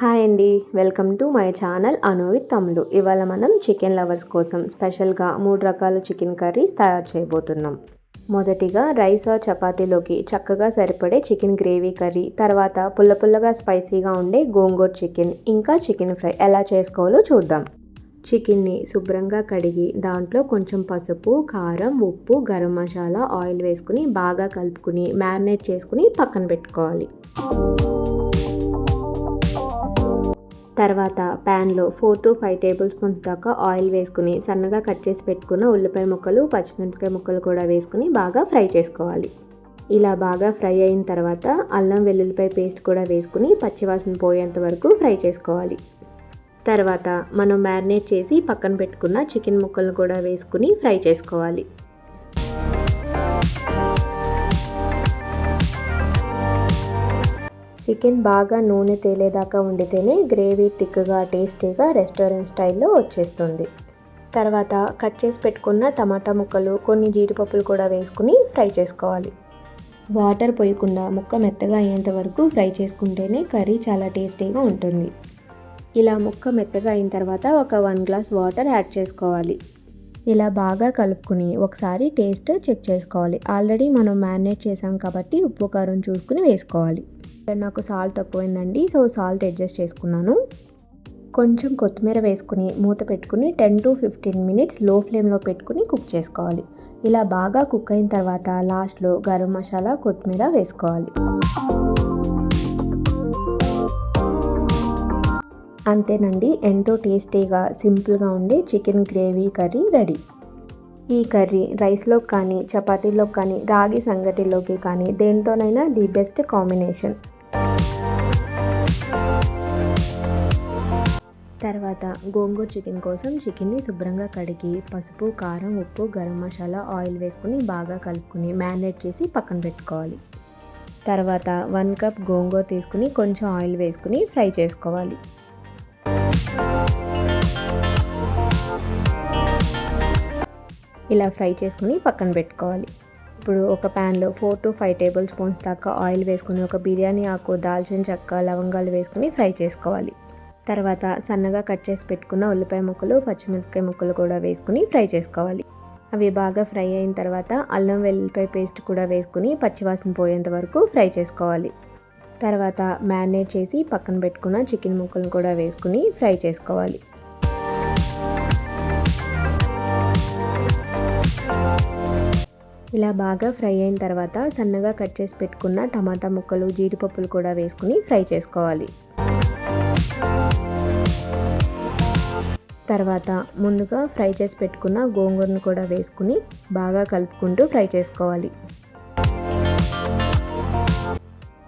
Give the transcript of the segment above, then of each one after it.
Hi అండి. Welcome to my channel Anuvith తమ్ముడు ఇవాళ మనం చికెన్ లవర్స్ కోసం స్పెషల్గా మూడు రకాల చికెన్ కర్రీస్ తయారు చేయబోతున్నాం. మొదటిగా రైస్ ఆర్ చపాతీలోకి చక్కగా సరిపడే చికెన్ గ్రేవీ కర్రీ తర్వాత పుల్ల పుల్లగా స్పైసీగా ఉండే గోంగూర చికెన్ ఇంకా చికెన్ ఫ్రై ఎలా చేసుకోవాలో చూద్దాం. చికెన్ని శుభ్రంగా కడిగి దాంట్లో కొంచెం పసుపు కారం ఉప్పు గరం మసాలా ఆయిల్ వేసుకుని బాగా కలుపుకుని మ్యారినేట్ చేసుకుని పక్కన పెట్టుకోవాలి. తర్వాత ప్యాన్లో four to five tablespoons దాకా ఆయిల్ వేసుకుని సన్నగా కట్ చేసి పెట్టుకున్న ఉల్లిపాయ ముక్కలు పచ్చిమిరపకాయ ముక్కలు కూడా వేసుకుని బాగా ఫ్రై చేసుకోవాలి. ఇలా బాగా ఫ్రై అయిన తర్వాత అల్లం వెల్లుల్లిపాయ పేస్ట్ కూడా వేసుకుని పచ్చివాసన పోయేంత వరకు ఫ్రై చేసుకోవాలి. తర్వాత మనం మ్యారినేట్ చేసి పక్కన పెట్టుకున్న చికెన్ ముక్కలను కూడా వేసుకుని ఫ్రై చేసుకోవాలి. చికెన్ బాగా నూనె తేలేదాకా వండితేనే గ్రేవీ థిక్గా టేస్టీగా రెస్టారెంట్ స్టైల్లో వచ్చేస్తుంది. తర్వాత కట్ చేసి పెట్టుకున్న టమాటా ముక్కలు కొన్ని జీడిపప్పులు కూడా వేసుకుని ఫ్రై చేసుకోవాలి. వాటర్ పోయకుండా ముక్క మెత్తగా అయ్యేంత వరకు ఫ్రై చేసుకుంటేనే కర్రీ చాలా టేస్టీగా ఉంటుంది. ఇలా ముక్క మెత్తగా అయిన తర్వాత ఒక వన్ గ్లాస్ వాటర్ యాడ్ చేసుకోవాలి. ఇలా బాగా కలుపుకుని ఒకసారి టేస్ట్ చెక్ చేసుకోవాలి. ఆల్రెడీ మనం మ్యారినేట్ చేసాం కాబట్టి ఉప్పు కారం చూసుకుని వేసుకోవాలి. నాకు సాల్ట్ తక్కువైందండి. సో సాల్ట్ అడ్జస్ట్ చేసుకున్నాను. కొంచెం కొత్తిమీర వేసుకుని మూత పెట్టుకుని టెన్ టు ఫిఫ్టీన్ మినిట్స్లో ఫ్లేమ్లో పెట్టుకుని కుక్ చేసుకోవాలి. ఇలా బాగా కుక్ అయిన తర్వాత లాస్ట్లో గరం మసాలా కొత్తిమీర వేసుకోవాలి. అంతేనండి. ఎంతో టేస్టీగా సింపుల్గా ఉండే చికెన్ గ్రేవీ కర్రీ రెడీ. ఈ కర్రీ రైస్లో కానీ చపాతీలో కానీ రాగి సంగటిలోకి కానీ దేనితోనైనా ది బెస్ట్ కాంబినేషన్. తర్వాత గోంగూర చికెన్ కోసం చికెన్ని శుభ్రంగా కడిగి పసుపు కారం ఉప్పు గరం మసాలా ఆయిల్ వేసుకుని బాగా కలుపుకుని మ్యారినేట్ చేసి పక్కన పెట్టుకోవాలి. తర్వాత వన్ కప్ గోంగూర తీసుకుని కొంచెం ఆయిల్ వేసుకుని ఫ్రై చేసుకోవాలి. ఇలా ఫ్రై చేసుకుని పక్కన పెట్టుకోవాలి. ఇప్పుడు ఒక ప్యాన్లో four to five tablespoons దాకా ఆయిల్ వేసుకుని ఒక బిర్యానీ ఆకు దాల్చిన చెక్క లవంగాలు వేసుకుని ఫ్రై చేసుకోవాలి. తర్వాత సన్నగా కట్ చేసి పెట్టుకున్న ఉల్లిపాయ ముక్కలు పచ్చిమిరపకాయ ముక్కలు కూడా వేసుకుని ఫ్రై చేసుకోవాలి. అవి బాగా ఫ్రై అయిన తర్వాత అల్లం వెల్లుల్లిపాయ పేస్ట్ కూడా వేసుకుని పచ్చివాసన పోయేంత వరకు ఫ్రై చేసుకోవాలి. తర్వాత మ్యారినేట్ చేసి పక్కన పెట్టుకున్న చికెన్ ముక్కలను కూడా వేసుకుని ఫ్రై చేసుకోవాలి. ఇలా బాగా ఫ్రై అయిన తర్వాత సన్నగా కట్ చేసి పెట్టుకున్న టమాటా ముక్కలు జీడిపప్పులు కూడా వేసుకుని ఫ్రై చేసుకోవాలి. తర్వాత ముందుగా ఫ్రై చేసి పెట్టుకున్న గోంగూరను కూడా వేసుకుని బాగా కలుపుకుంటూ ఫ్రై చేసుకోవాలి.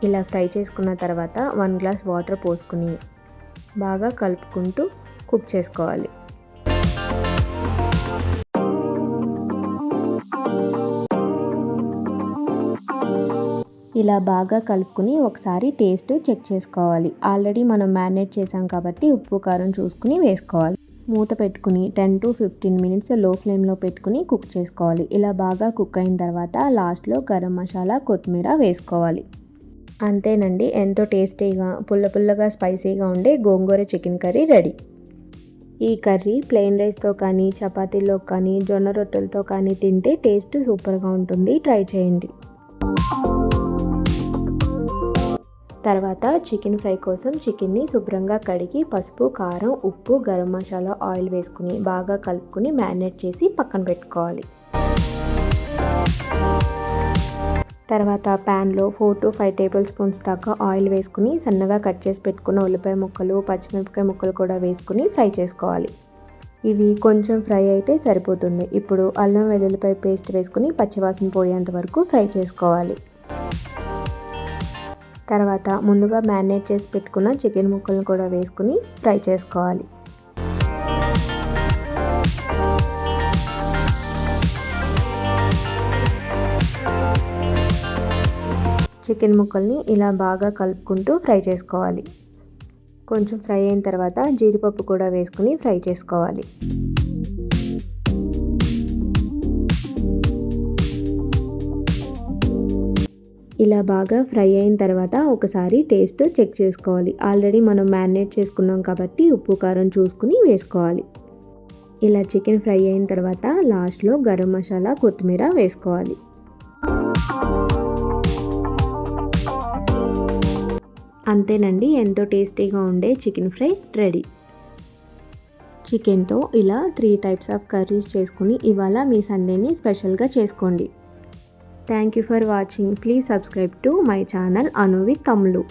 ఇలా ఫ్రై చేసుకున్న తర్వాత వన్ గ్లాస్ వాటర్ పోసుకుని బాగా కలుపుకుంటూ కుక్ చేసుకోవాలి. ఇలా బాగా కలుపుకుని ఒకసారి టేస్ట్ చెక్ చేసుకోవాలి. ఆల్రెడీ మనం మ్యారినేట్ చేసాం కాబట్టి ఉప్పు కారం చూసుకుని వేసుకోవాలి. మూత పెట్టుకుని టెన్ టు ఫిఫ్టీన్ మినిట్స్లో ఫ్లేమ్లో పెట్టుకుని కుక్ చేసుకోవాలి. ఇలా బాగా కుక్ అయిన తర్వాత లాస్ట్లో గరం మసాలా కొత్తిమీర వేసుకోవాలి. అంతేనండి ఎంతో టేస్టీగా పుల్ల పుల్లగా స్పైసీగా ఉండే గోంగూర చికెన్ కర్రీ రెడీ. ఈ కర్రీ ప్లెయిన్ రైస్తో కానీ చపాతీలో కానీ జొన్న రొట్టెలతో కానీ తింటే టేస్ట్ సూపర్గా ఉంటుంది. ట్రై చేయండి. తర్వాత చికెన్ ఫ్రై కోసం చికెన్ని శుభ్రంగా కడిగి పసుపు కారం ఉప్పు గరం మసాలా ఆయిల్ వేసుకుని బాగా కలుపుకుని మ్యారినేట్ చేసి పక్కన పెట్టుకోవాలి. తర్వాత ప్యాన్లో four to five tablespoons దాకా ఆయిల్ వేసుకుని సన్నగా కట్ చేసి పెట్టుకున్న ఉల్లిపాయ ముక్కలు పచ్చిమిరపకాయ ముక్కలు కూడా వేసుకుని ఫ్రై చేసుకోవాలి. ఇవి కొంచెం ఫ్రై అయితే సరిపోతుంది. ఇప్పుడు అల్లం వెల్లుల్లిపాయ పేస్ట్ వేసుకుని పచ్చివాసన పోయేంత వరకు ఫ్రై చేసుకోవాలి. తర్వాత ముందుగా మ్యారినేట్ చేసి పెట్టుకున్న చికెన్ ముక్కలను కూడా వేసుకుని ఫ్రై చేసుకోవాలి. చికెన్ ముక్కల్ని ఇలా బాగా కలుపుకుంటూ ఫ్రై చేసుకోవాలి. కొంచెం ఫ్రై అయిన తర్వాత జీడిపప్పు కూడా వేసుకుని ఫ్రై చేసుకోవాలి. ఇలా బాగా ఫ్రై అయిన తర్వాత ఒకసారి టేస్ట్ చెక్ చేసుకోవాలి. ఆల్రెడీ మనం మ్యారినేట్ చేసుకున్నాం కాబట్టి ఉప్పు కారం చూసుకుని వేసుకోవాలి. ఇలా చికెన్ ఫ్రై అయిన తర్వాత లాస్ట్లో గరం మసాలా కొత్తిమీర వేసుకోవాలి. అంతేనండి ఎంతో టేస్టీగా ఉండే చికెన్ ఫ్రై రెడీ. చికెన్తో ఇలా త్రీ టైప్స్ ఆఫ్ కర్రీస్ చేసుకుని ఇవాళ మీ సండేని స్పెషల్గా చేసుకోండి. Thank you for watching please subscribe to my channel అనువి with తమ్ములు